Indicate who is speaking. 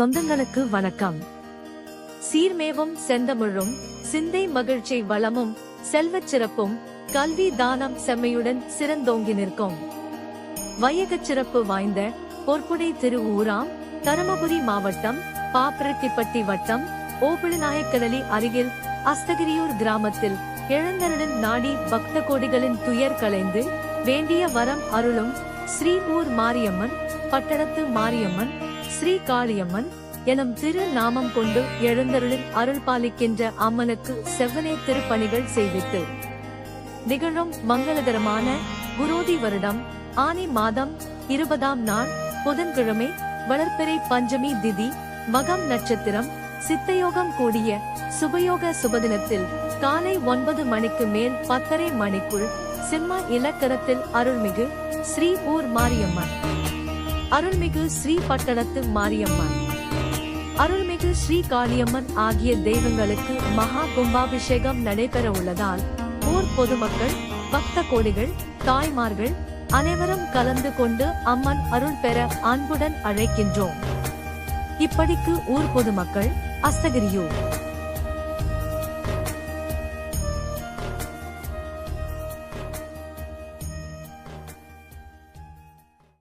Speaker 1: சொந்தங்களுக்கு வணக்கம். சீர்மேவும் செந்தமிழும் சிந்தை மகிழ்ச்சி வளமும் செல்வச் சிறப்பும் கல்வி தானம் செம்மையுடன் சிறந்தோங்கி நிற்கும். வையகச் சிறப்பு வாய்ந்த பொற்புடை திருவூராம் தருமபுரி மாவட்டம் பாப்பிரட்டிப்பட்டி வட்டம் ஓபிளநாயக்கடலி அருகில் அஸ்தகிரியூர் கிராமத்தில் இழந்தருடன் நாடி பக்த கோடிகளின் துயர் கலைந்து வேண்டிய வரம் அருளும் ஸ்ரீமூர் மாரியம்மன் பட்டணத்து மாரியம்மன் ஸ்ரீ காளியம்மன் எனும் திரு நாமம் கொண்டு எழுந்தருளில் அருள் பாலிக்கின்ற அம்மனுக்கு செவ்வனே திருப்பணிகள் செய்வித்து நிகழும் மங்களகரமான குரோதி வருடம் ஆனி மாதம் இருபதாம் நாள் புதன்கிழமை வளர்ப்பிறை பஞ்சமி திதி மகம் நட்சத்திரம் சித்தயோகம் கூடிய சுபயோக சுபதினத்தில் காலை ஒன்பது மணிக்கு மேல் பத்தரை மணிக்குள் சிம்ம இலக்கரத்தில் அருள்மிகு ஸ்ரீ ஊர் மாரியம்மன். அருள்மிகு ஸ்ரீ பட்டணத்து மாரியம்மன். அருள்மிகு ஸ்ரீ காளியம்மன் ஆகிய தெய்வங்களுக்கு மகா கும்பாபிஷேகம் நடைபெற உள்ளதால் ஊர் பொதுமக்கள் பக்த கோடிகள் தாய்மார்கள் அனைவரும் கலந்து கொண்டு அம்மன் அருள் பெற அன்புடன் அழைக்கின்றோம். இப்படிக்கு ஊர் பொதுமக்கள் அஸ்தகிரியூர்.